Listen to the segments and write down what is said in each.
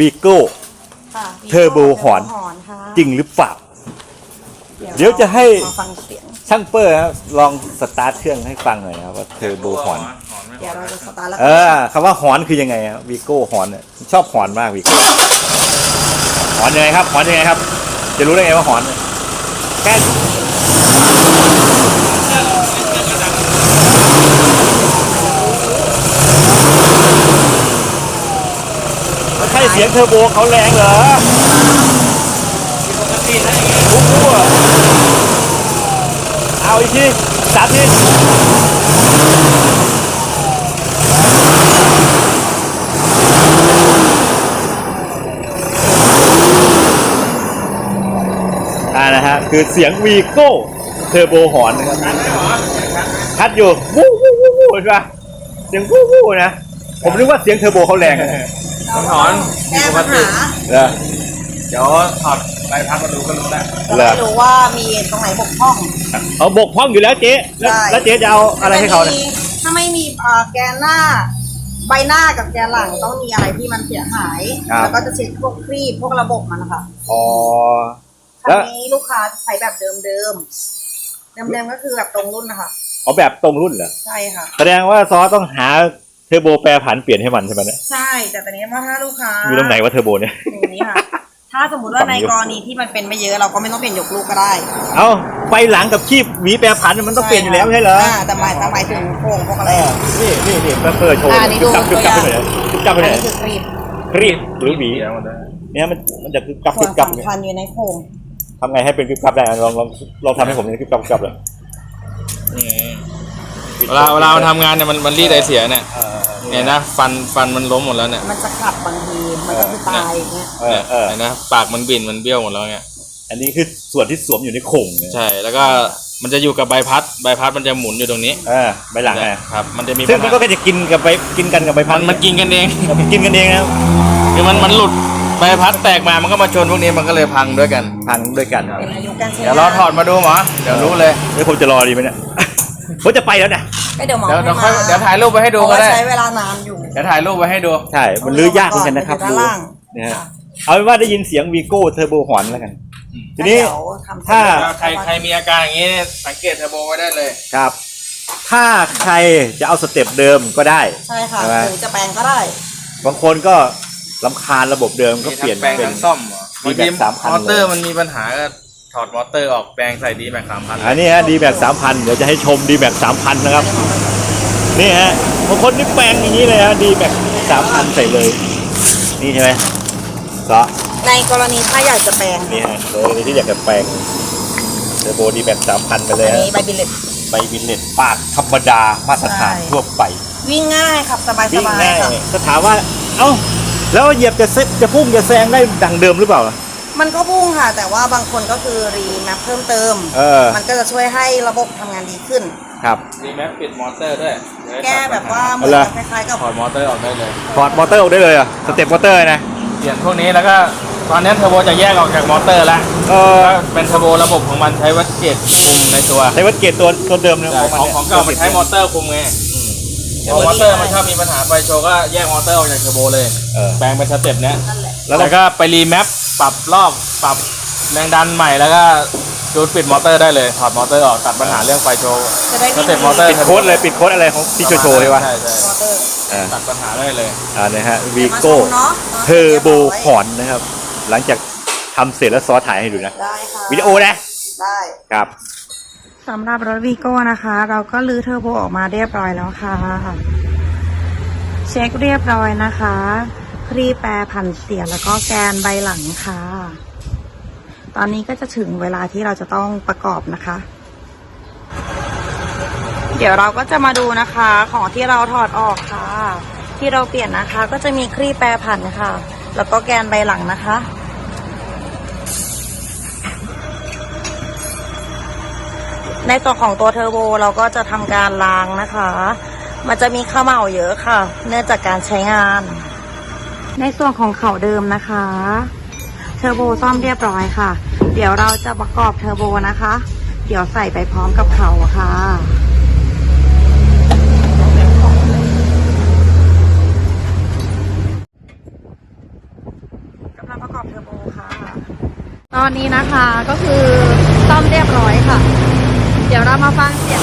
วีโก้ ค่ะเทอร์โบหอนหอนค่ะจริงหรือเปล่า เดี๋ยวจะให้ มาฟังเสียง ช่างเปอร์ครับลองสตาร์ทเครื่องให้ฟังหน่อยนะครับว่าเทอร์โบหอนเดี๋ยวเราจะสตาร์ทแล้วเออคำว่าหอนคือยังไงครับวีโก้หอนเนี่ยชอบหอนมากวีโก้หอนยังไงครับหอนยังไงครับ จะรู้ได้ไงว่าหอนเนี่ยแค่ไม่ใช่เสียงเทอร์โบเขาแรงเหรอรู้ๆอะเอาอีกทีสามทีอ่านะฮะ คือเสียงวีโก้เทอร์โบหอนนะครับชัดอยู่วู้วู้วู้วู้เห็นปะเสียงวู้วู้นะ ผมนึกว่าเสียงเทอร์โบเขาแรง นะมันถอนแก้ปัญหาเหรอเดี๋ยวถอดใบพัดมาดูก็รู้แล้วจะได้รู้ว่ามีตรงไหนบกพร่อง เอาบกพร่องอยู่แล้วเจ๊แล้วใช่ แล้วเจ๊จะเอาอะไรให้เขาเนี่ย ถ้าไม่มีเอ่อแกนหน้า ใบหน้ากับแกนหลังต้องมีอะไรที่มันเสียหายแล้วก็จะเช็คพวกครีบพวกระบบมันนะคะอ๋อคันแล้วนี้ลูกค้าใช้แบบเดิมเดิมเดิมเดิมๆก็คือแบบตรงรุ่นนะคะ เอาแบบตรงรุ่นเหรอ ใช่ค่ะ แสดงว่าซอต้องหา เทอร์โบแปรผันเปลี่ยนให้มันใช่ไหมเนี่ยใช่ แต่ตอนนี้ว่าถ้าลูกค้าอยู่ตรงไหนว่าเทอร์โบเนี่ยอย่างนี้ค่ะ ถ้าสมมติว่าในกรณีที่มันเป็นไม่เยอะเราก็ไม่ต้องเปลี่ยนยกลูกก็ได้เอาไฟหลังกับคีบหวีแปรผันมันต้องเปลี่ยนอยู่แล้วไม่ใช่เหรอาแต่หมายแต่หมายถึงโครงพวกอะไร นี่นี่นี่เปิดเปิดโชว์อ่านี่ดูกึบกับกึบกับไปตัวไหอนย่างกึบกับไปอันไหนนี้คือครีบครีบหรือหวีเดี๋ยวมันได้เนี่ยมันมันจะกึบกับส่กึวนบกับเนี่ยสำคัญอยู่ในโครงทำไงให้เป็นกึบกับได้ลองลองลองทำให้ผมเป็นกึบกับกึบกับเลย เวลาเวลามันทำงานเนี่ยมันมันรีดไอเสียเนี่ยเออเนี่ยนะฟันฟันมันล้มหมดแล้วเนี่ยมันจะขับบางทีมันก็คือตายอย่างเงี้ยเออเออเห็นนะปากมันบินมันเบี้ยวหมดแล้วเนี่ยอันนี้คือส่วนที่สวมอยู่ในโข่งเนี่ยใช่แล้วก็มันจะอยู่กับใบพัดใบพัดมันจะหมุนอยู่ตรงนี้เออใบหลังไงครับ มันจะมีซึ่งปัญมันหาก็จะกินกับใบกินกันกับใบพัมัดนมันกินกันเองมันกินกันเองนะคือมันมันหลุดใบพัดแตกมามันก็มาชนพวกนี้มันก็เลยพังด้วยกัน พังด้วยกันเป็นอายุการใช้เดี๋ยวรอถอดมาดูหมอเดี๋ยวรู้เลยเฮ้ยผมจะรอดีไหมเนี่ย ผมจะไปแล้วนะก็เดี๋ยวหมอเดี๋ยวเดี๋ยวให้ค่อยมาเดี๋ยวถ่ายรูปไปให้ดูเพราะก็ว่าได้ใช้เวลานานอยู่เดี๋ยวถ่ายรูปไปให้ดูใช่มันลื้อยากเหมือนกันนะครับด้านล่างเนี่ยฮะเอาเป็นว่าได้ยินเสียงวีโก้เทอร์โบหอนแล้วกัน ทีนี้เดี๋ยวทำถ้าใครใครมีอาการอย่างนี้เนี่ยสังเกตเทอร์โบไว้ได้เลยครับ ถ้าใครจะเอาสเต็ปเดิมก็ได้ ใช่ค่ะใช่ไหมหรือจะแปลงก็ได้บางคนก็ลำคาญระบบเดิมก็เปลี่ยนแปลงเป็นทั้งซ่อมเหรอมีแบบบางที3,000มอเตอเลยร์มันมีปัญหาก็ ถอดมอเตอร์ออกแปลงใส่ดีแม็กสามพันอันนี้ฮะดีแม็กสามพันเดี๋ยวจะให้ชมดีแม็กสามพันนะครับ นี่ฮะบางคนนี่แปลงอย่างนี้เลยฮะดีแม็กสามพันใส่เลย นี่ใช่ไหมก็ในกรณีถ้าอยากจะแปลงนี่ฮะเลยที่อยากจะแปลงเทอร์โบดีแม็กสามพันไปเลยอันฮะนี้ใบบิลเลตใบบินเลตปากธรรมดามาตรฐานใช่ทั่วไปวิ่งง่ายขับสบายสวิ่งบายง่ายค่ะจะถามว่า เอ้าแล้วเหยียบจะเซ็ตจะพุ่งจะแซงได้ดังเดิมหรือเปล่า มันก็พุ่งค่ะ แต่ว่าบางคนก็คือรีแมปเพิ่มเติม เออ มันก็จะช่วยให้ระบบทำงานดีขึ้น ครับดีแม็กปิดมอเตอร์ด้วยแก้แบบว่าเหมือนอะไรกับคล้ายๆกับถอดมอเตอร์ออกได้เลย ถอดมอเตอร์ออกได้เลยเหรอะสเต็ปมอเตอร์นะ เปลี่ยนพวกนี้แล้วก็ตอนนี้เทอร์โบจะแยกออกจากมอเตอร์แล้วเออ ก็เป็นเทอร์โบระบบของมันใช้วัดเกจคุมในตัวใช้วัดเกตตัวตัวเดิมนะใช่ของของเก่ามันใช้มอเตอร์คุมไงพอมอเตอร์มันชอบมีปัญหาไฟโชว์ก็แยกมอเตอร์ออกจากเทอร์โบเลย เออแปลงเป็นสเต็ปเนี้ยนั่นแหละแล้วแล้วก็ไปรีแมป ปรับรอบปรับแรงดันใหม่แล้วก็จูดปิดมอเตอร์ได้เลยถอดมอเตอร์ออกตัดปัญหาเรื่องไฟโชว์จะได้สวิ่งเต็ปมอเตอร์ปิดโค้ดเลยปิดโค้ดอะไรของที่โชว์โชว์ใช่ปะใช่ใช่มอเตอร์เออตัดปัญหาได้เลยอ่านะฮะวีมาชโก้มเนาะเทอร์โบหอนนะครับ หลังจากทำเสร็จแล้วซอถ่ายให้ดูนะ ได้ค่ะวิดีโอนะได้ครับสำหรับรถวีโก้นะคะ เราก็ลื้อเทอร์โบออกมาเรียบร้อยแล้วค่ะ เช็คเรียบร้อยนะคะ ครีแปรผันเสียแล้วก็แกนใบหลังค่ะ ตอนนี้ก็จะถึงเวลาที่เราจะต้องประกอบนะคะ เดี๋ยวเราก็จะมาดูนะคะของที่เราถอดออกค่ะ ที่เราเปลี่ยนนะคะก็จะมีครีแปรผันค่ะ แล้วก็แกนใบหลังนะคะในส่วนของตัวเทอร์โบเราก็จะทำการล้างนะคะ มันจะมีข้าวเหมาเยอะค่ะ เนื่องจากการใช้งาน ในส่วนของเข่าเดิมนะคะ เทอร์โบซ่อมเรียบร้อยค่ะ เดี๋ยวเราจะประกอบเทอร์โบนะคะ เดี๋ยวใส่ไปพร้อมกับเข่าค่ะกำลังประกอบเทอร์โบค่ะ ตอนนี้นะคะก็คือซ่อมเรียบร้อยค่ะ เดี๋ยวเรามาฟังเสียง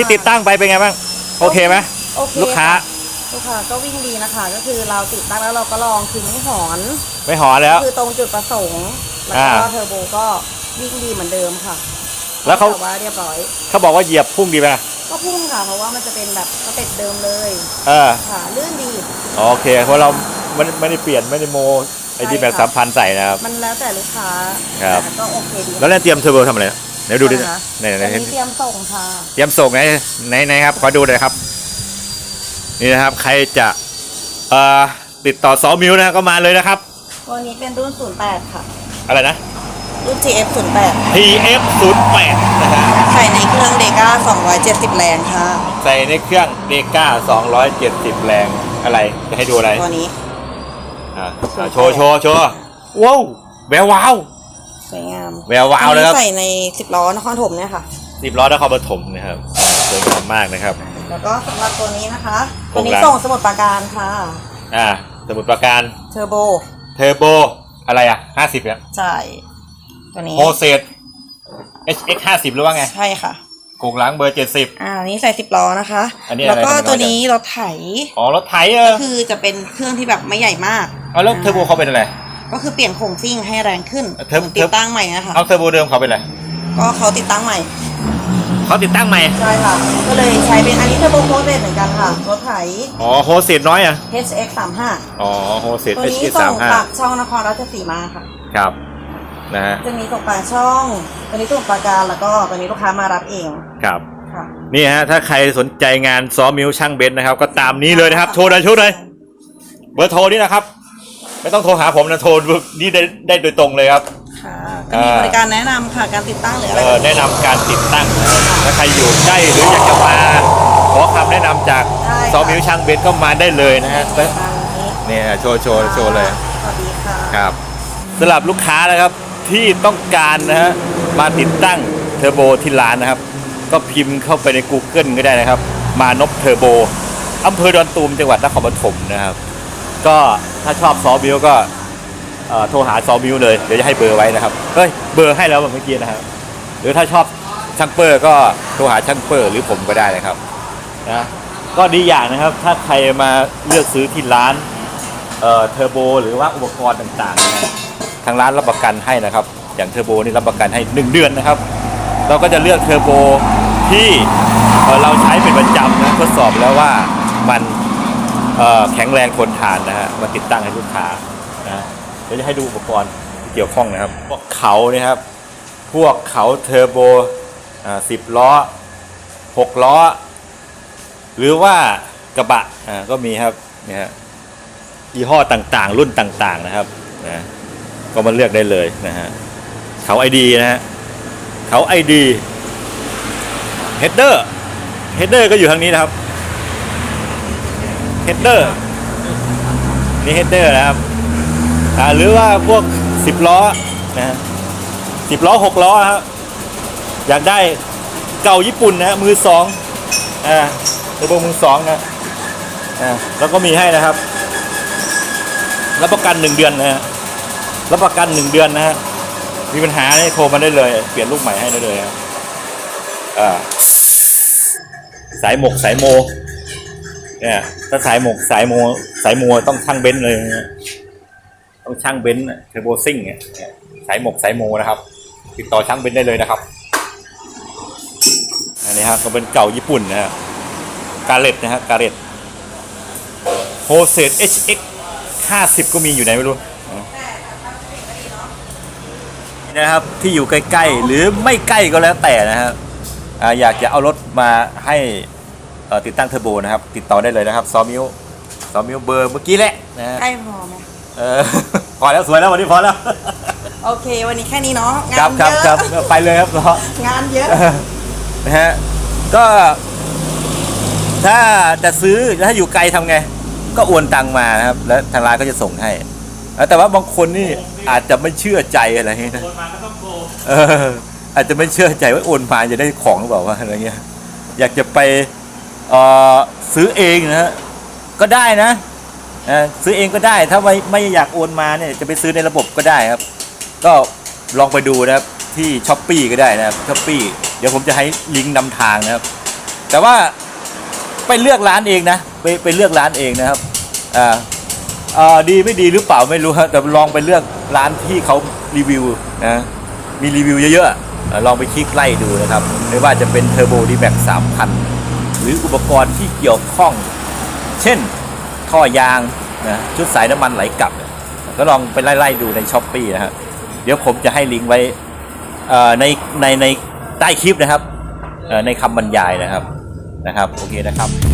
ที่ติดตั้งไปเป็นไงบ้าง โอเคไหมโอเคลูกค้าลูกค้าก็วิ่งดีนะคะ ก็คือเราติดตั้งแล้วเราก็ลองคือไม่หอนไม่หอแล้ว คือตรงจุดประสงค์แล้วอ่า ก็เทอร์โบก็วิ่งดีเหมือนเดิมค่ะแล้วเขาต่ว่าเรียบร้อย เขาบอกว่าเหยียบพุ่งดีไหมก็พุ่งค่ะ เพราะว่ามันจะเป็นแบบสเต็ปเดิมเลยเออค่ะลื่นดี โอเค เพราะเราไม่ไม่ได้เปลี่ยนไม่ได้โมไอ้ดีแบบใช่สาค่ะมพันใส่นะครับ มันแล้วแต่ลูกค้าครับ แต่ก็โอเคดีแล้วเนี่ยเตรียมเทอร์โบทำอะไรนะ ไหนดูดิอะไรคะไหนไหนอันไหนนี้เตรียมส่งค่ะเตรียมส่งไหนไหนไหนครับขอดูหน่อยครับ นี่นะครับ ใครจะเอ่อติดต่อสองมิวนะก็มาเลยนะครับ ตัวนี้เป็นรุ่น 08 ค่ะ อะไรนะ รุ่น GF 08 TF 0 8นะฮะใส่ในเครื่องเดก้า270 แรงค่ะ ใส่ในเครื่องเดก้า270 แรงอะไรจะให้ดูอะไรตัวนี้ อะอะโชว์โชว์โชว์ว้าวแวววาว สวยงามแวววาวเลยครับอันนี้ใส่ใน10ล้อนครถมเนี่ยค่ะ สิบล้อนครปฐมนะครับสวยงามมากนะครับ แล้วก็สำหรับตัวนี้นะคะโครตัวงนี้หลังส่งสมุดปราการค่ะ อ่า สมุดประการเทอร์โบ เทอร์โบ อะไรอะ50เนี่ยใช่ ตัวนี้โฮเซต HX 50หรือว่าไง ใช่ค่ะโครงหลังเบอร์70อ่าอันนี้ใส่10ล้อนะคะ อันนี้แล้วก็อะไรทำไมน้อยจังตัวนี้รถไถ อ๋อ รถไถเออ คือจะเป็นเครื่องที่แบบไม่ใหญ่มากเอาแล้วเทอร์โบเขาเป็นอะไร ก็คือเปลี่ยนโครงซิ่งให้แรงขึ้นเทอร์หมือนติดตั้งใหม่นะคะเอาเทอร์โบเดิมเขาเป็นอะไรก็เขาติดตั้งใหม่เขาติดตั้งใหม่ใช่ค่ะ ก็เลยใช้เป็นอันนี้เทอร์โบโคเดเหมือนกันค่ะรถไถ อ๋อโฮเซตน้อยอะ HX 35อ๋อโฮเซตตัวนี้ HX ส่งจาก35ช่องนครราชสีมาค่ะ ครับนะฮะจะมีส่งปากช่องตัวนี้ส่งปราการแล้วก็ตัวนี้ลูกค้ามารับเองครับ ค่ะนี่ฮะถ้าใครสนใจงานซ้อมมิวช่างเบนซ์นะครับ ก็ตามนี้เลยนะครับโทรเลยโทรเลยเบอร์โทรนี่นะครับ ไม่ต้องโทรหาผมนะโทรนี่ได้ได้โดยตรงเลยครับ ค่ะก็มีบริการแนะนำค่ะ การติดตั้งหรืออะไรเออแนะนำการติดตั้งนะครับถ้าใครอยู่ใกล้หรืออยากจะมาขอคำแนะนำจากซอมมิวช่างเบนซ์ก็มาได้เลยนะฮะตามนี้เนี่ยโชว์โชว์โชว์เลย สวัสดีค่ะ ครับสำหรับลูกค้านะครับที่ต้องการนะฮะมาติดตั้งเทอร์โบที่ร้านนะครับ ก็พิมพ์เข้าไปใน Google ก็ได้นะครับ มานพเทอร์โบอำเภอดอนตูมจังหวัดนครปฐมนะครับ ก็ถ้าชอบซอบิวก็เอ่อโทรหาซอบิวเลยเดี๋ยวจะให้เบอร์ไว้นะครับเฮ้ยเบอร์ให้แล้วเมื่อกี้นะครับหรือถ้าชอบช่างเปอร์ก็โทรหาช่างเปอร์หรือผมก็ได้นะครับนะก็ดีอย่างนะครับถ้าใครมาเลือกซื้อที่ร้านเอ่อเทอร์โบหรือว่าอุปกรณ์ต่างๆนะทางร้านรับประกันให้นะครับ อย่างเทอร์โบนี่รับประกันให้ 1 เดือนนะครับ เราก็จะเลือกเทอร์โบที่เอ่อเราใช้เป็นประจำนะทดสอบแล้วว่ามันเอ่อ แข็งแรงทนทานนะฮะมาติดตั้งให้ลูกค้านะเดี๋ยวจะให้ดูอุปกรณ์ที่เกี่ยวข้องนะครับ พวกเขาเนี่ยครับ พวกเขาเทอร์โบอ่าสิบล้อหกล้อ หรือว่ากระบะก็มีครับเนี่ยฮะยี่ห้อต่างๆ รุ่นต่างๆนะครับนะก็มาเลือกได้เลยนะฮะเขาไอดีนะฮะเขาไอดีเฮดเดอร์เฮดเดอร์ก็อยู่ทางนี้นะครับ เฮดเดอร์นี่เฮดเดอร์นะครับหรือว่าพวกสิบล้อนะสิบล้อหกล้อครับอยากได้เก่าญี่ปุ่นนะมือสองอ่าตัวโบมือสองนะอ่าแล้วก็มีให้นะครับรับประกันหนึ่งเดือนนะฮะรับประกันหนึ่งเดือนนะฮะมีปัญหาให้โทรมาได้เลย เปลี่ยนลูกใหม่ให้ได้เลยครับอ่าสายหมกสายโม เนี่ยถ้าสายหมกสายโมสายโมต้องช่างเบนซ์เลยนะฮะต้องช่างเบนซ์เทอร์โบซิ่งเนี่ยสายหมกสายโมนะครับ ติดต่อช่างเบนซ์ได้เลยนะครับ อันนี้ครับก็เป็นเก่าญี่ปุ่นนะฮะกาเลตนะฮะกาเลตโฮเซต HX 50 ก็มีอยู่ไหนไม่รู้นะครับที่อยู่ใกล้ๆ หรือไม่ใกล้ก็แล้วแต่นะครับอยากจะเอารถมาให้ ติดตั้งเทอร์โบนะครับ ติดต่อได้เลยนะครับซอมิวซอมิวเบอร์เมื่อกี้แหละนะฮะใกล้พอไหมเออพอแล้วสวยแล้ววันนี้พอแล้ว โอเค วันนี้แค่นี้เนาะงาครับนครับเยครัอะบไปเลยครับเนาะงานเยอะ นะฮะก็ถ้าจะซื้อถ้าอยู่ไกลทำไง ก็โอนตังมานะครับ แล้วทางร้านก็จะส่งให้แล้วแต่ว่าบางคนนี่อาจจะไม่เชื่อใจอะไรอย่างเงี้ยนะโอนมาก็ต้องโกเอออาจจะไม่เชื่อใจว่าโอนมาจะได้ของหรือเปล่าว่าอะไรเงี้ยอยากจะไปเอ่อ ซื้อเองนะฮะก็ได้นะซื้อเองก็ได้ถ้าไม่ไม่อยากโอนมาเนี่ยจะไปซื้อในระบบก็ได้ครับ ก็ลองไปดูนะครับที่ช้อปปีก็ได้นะครับช้อปปีเดี๋ยวผมจะให้ลิงก์นำทางนะครับ แต่ว่าไปเลือกร้านเองนะไปไปเลือกร้านเองนะครับอ่าอ่าดีไม่ดีหรือเปล่าไม่รู้ครับแต่ลองไปเลือกร้านที่เขารีวิวนะมีรีวิวเยอะๆอลองไปคลิกไล่ดูนะครับไม่ว่าจะเป็นเทอร์โบดีแบ็กสามพัน หรืออุปกรณ์ที่เกี่ยวข้อง เช่นท่อยางนะชุดสายน้ำมันไหลกลับ ก็ลองไปไล่ ๆ ดูในช้อปปีนะฮะเดี๋ยวผมจะให้ลิงก์ไว้ในในในใต้คลิปนะครับในคำบรรยายนะครับนะครับ โอเคนะครับ